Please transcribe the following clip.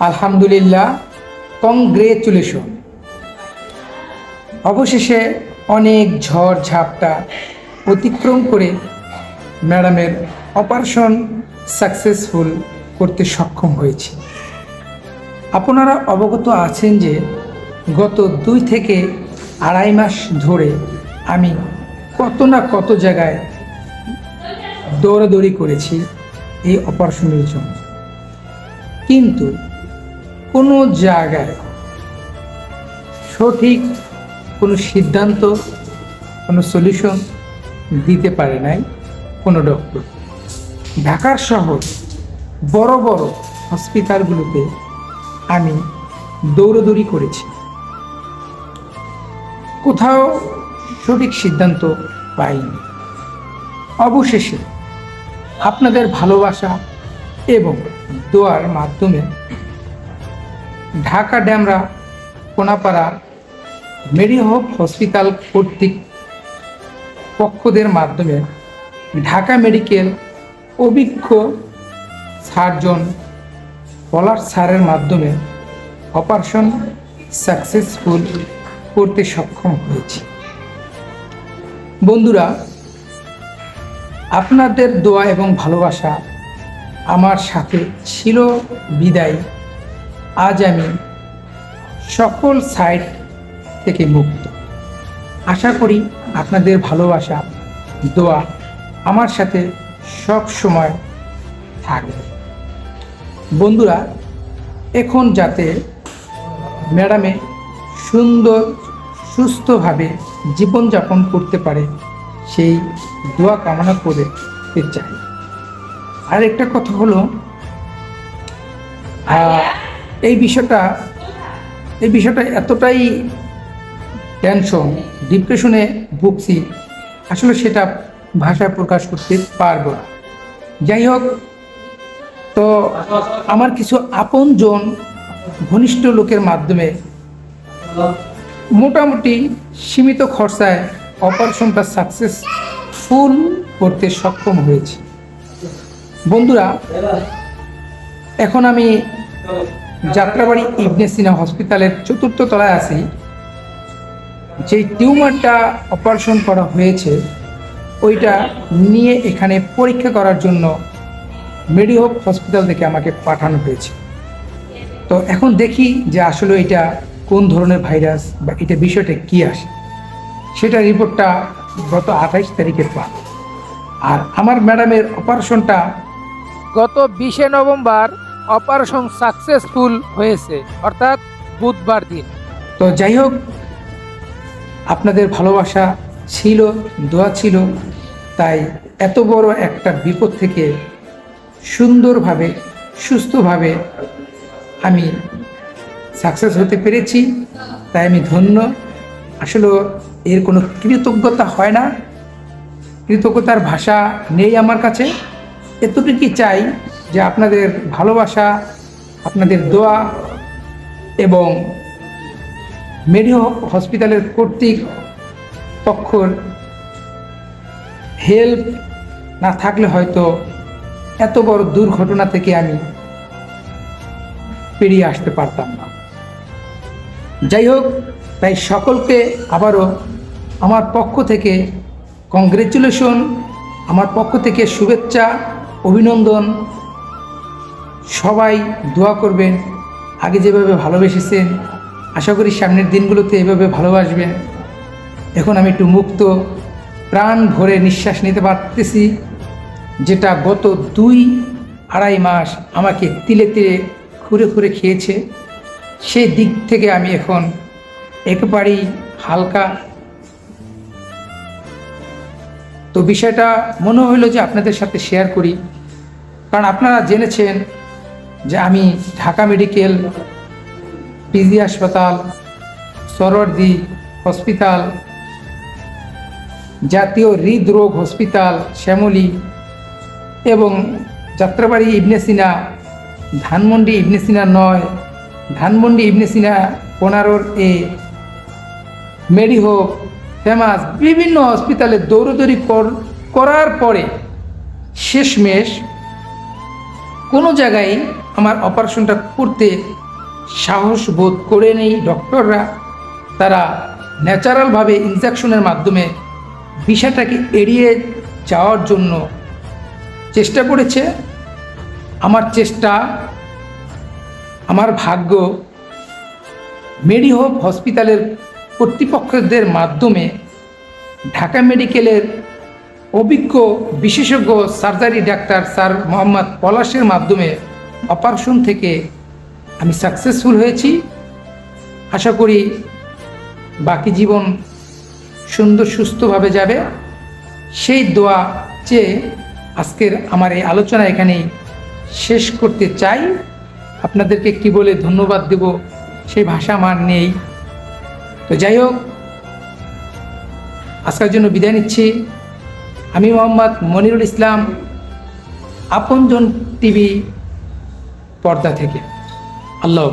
আলহামদুলিল্লাহ কংগ্রেচুলেশন অবশেষে অনেক ঝড় ঝাপটা অতিক্রম করে ম্যাডামের অপারেশন সাকসেসফুল করতে সক্ষম হয়েছি। আপনারা অবগত আছেন যে গত দুই থেকে আড়াই মাস ধরে আমি কত না কত জায়গায় দৌড়াদৌড়ি করেছি এই অপারেশনের জন্য। কিন্তু কোনো জায়গায় সঠিক কোনো সিদ্ধান্ত, কোনো সলিউশন দিতে পারে নাই কোনো ডক্টর ঢাকার শহর বড় বড় হসপিটালগুলোতে আমি দৌড়দৌড়ি করেছি। কোথাও সঠিক সিদ্ধান্ত পাইনি। অবশেষে আপনাদের ভালোবাসা এবং দোয়ার মাধ্যমে Dhaka Demra, Konapara Mary Hope hospital কর্তৃক পক্ষদের মাধ্যমে ঢাকা মেডিকেল অভিজ্ঞ সার্জন পলার স্যারের মাধ্যমে অপারেশন সাকসেসফুল করতে সক্ষম হয়েছি। বন্ধুরা, আপনাদের দোয়া এবং ভালোবাসা আমার সাথে ছিল বিদায়। আজ আমি সকল সাইট থেকে মুক্ত। আশা করি আপনাদের ভালোবাসা, দোয়া আমার সাথে সব সময় থাকবে। বন্ধুরা, এখন যাতে ম্যাডামে সুন্দর, সুস্থভাবে জীবনযাপন করতে পারে, সেই দোয়া কামনা করে চাই। আর একটা কথা হলো এই বিষয়টা এই বিষয়টা এতটাই টেনশন ডিপ্রেশনে ভুগছি, আসলে সেটা ভাষায় প্রকাশ করতে পারব না। যাই হোক, তো আমার কিছু আপনজন ঘনিষ্ঠ লোকের মাধ্যমে মোটামুটি সীমিত খরচায় অপারেশনটা সাকসেসফুল করতে সক্ষম হয়েছি। বন্ধুরা, এখন আমি যাত্রাবাড়ি ইবনে সিনা হসপিটালের চতুর্থ তলায় আসি যে টিউমারটা অপারেশন করা হয়েছে, ওইটা নিয়ে এখানে পরীক্ষা করার জন্য মেডিহোপ হসপিটাল থেকে আমাকে পাঠানো হয়েছে। তো এখন দেখি যে আসলে এটা কোন ধরনের ভাইরাস বা এটা বিষয়টা কী আসে। সেটা রিপোর্টটা গত আঠাইশ তারিখের পর আর আমার ম্যাডামের অপারেশনটা গত বিশে নভেম্বর অপারেশন সাকসেসফুল হয়েছে, অর্থাৎ বুধবার দিন। তো যাই হোক, আপনাদের ভালোবাসা ছিল, দোয়া ছিল, তাই এত বড় একটা বিপদ থেকে সুন্দরভাবে, সুস্থভাবে আমি সাকসেস হতে পেরেছি, তাই আমি ধন্য। আসলে এর কোনো কৃতজ্ঞতা হয় না। কৃতজ্ঞতার ভাষা নেই আমার কাছে। এতটুকুই চাই যে আপনাদের ভালোবাসা, আপনাদের দোয়া এবং মেডিও হসপিটালের কর্তৃক পক্ষর হেল্প না থাকলে হয়তো এত বড় দুর্ঘটনা থেকে আমি পেরিয়ে আসতে পারতাম না। যাই হোক, তাই সকলকে আবারও আমার পক্ষ থেকে কংগ্রেচুলেশন আমার পক্ষ থেকে শুভেচ্ছা, অভিনন্দন সবাই দোয়া করবেন, আগে যেভাবে ভালোবেসেছেন, আশা করি সামনের দিনগুলোতে এভাবে ভালোবাসবেন। এখন আমি একটু মুক্ত, প্রাণ ভরে নিঃশ্বাস নিতে পারতেছি, যেটা গত দুই আড়াই মাস আমাকে তিলে তিলে খুঁড়ে খুঁড়ে খেয়েছে। সেই দিক থেকে আমি এখন একেবারেই হালকা। তো বিষয়টা মনে হলো যে আপনাদের সাথে শেয়ার করি। কারণ আপনারা জেনেছেন যে আমি ঢাকা মেডিকেল, পিজি হাসপাতাল সরওয়ার্দি হসপিটাল, জাতীয় হৃদরোগ হসপিটাল, শ্যামলী এবং যাত্রাবাড়ি ইবনে সিনা, ধানমন্ডি ইবনে সিনা নয়, ধানমন্ডি ইবনে সিনা পনেরোর এ, মেডিহোপ, ফেমাস বিভিন্ন হসপিটালে দৌড়দৌড়ি কর- করার পরে শেষমেশ কোনো জায়গায় আমার অপারেশনটা করতে সাহস বোধ করে নেই ডক্টররা। তারা ন্যাচারালভাবে ইনজেকশনের মাধ্যমে বিষয়টাকে এড়িয়ে যাওয়ার জন্য চেষ্টা করেছে। আমার চেষ্টা, আমার ভাগ্য মেডিহোপ হসপিটালের কর্তৃপক্ষদের মাধ্যমে ঢাকা মেডিকেলের অভিজ্ঞ বিশেষজ্ঞ সার্জারি ডাক্তার স্যার মোহাম্মদ পলাশের মাধ্যমে অপারেশন থেকে আমি সাকসেসফুল হয়েছি। আশা করি বাকি জীবন সুন্দর সুস্থভাবে যাবে। সেই দোয়া চেয়ে আজকের আমার এই আলোচনা এখানেই শেষ করতে চাই। আপনাদেরকে কি বলে ধন্যবাদ দেব সেই ভাষা আমার নেই। তো যাই হোক, আজকের জন্য বিদায় নিচ্ছি। আমি মোহাম্মদ মনিরুল ইসলাম, আপনজন টিভি পর্দা থেকে। আল্লাহ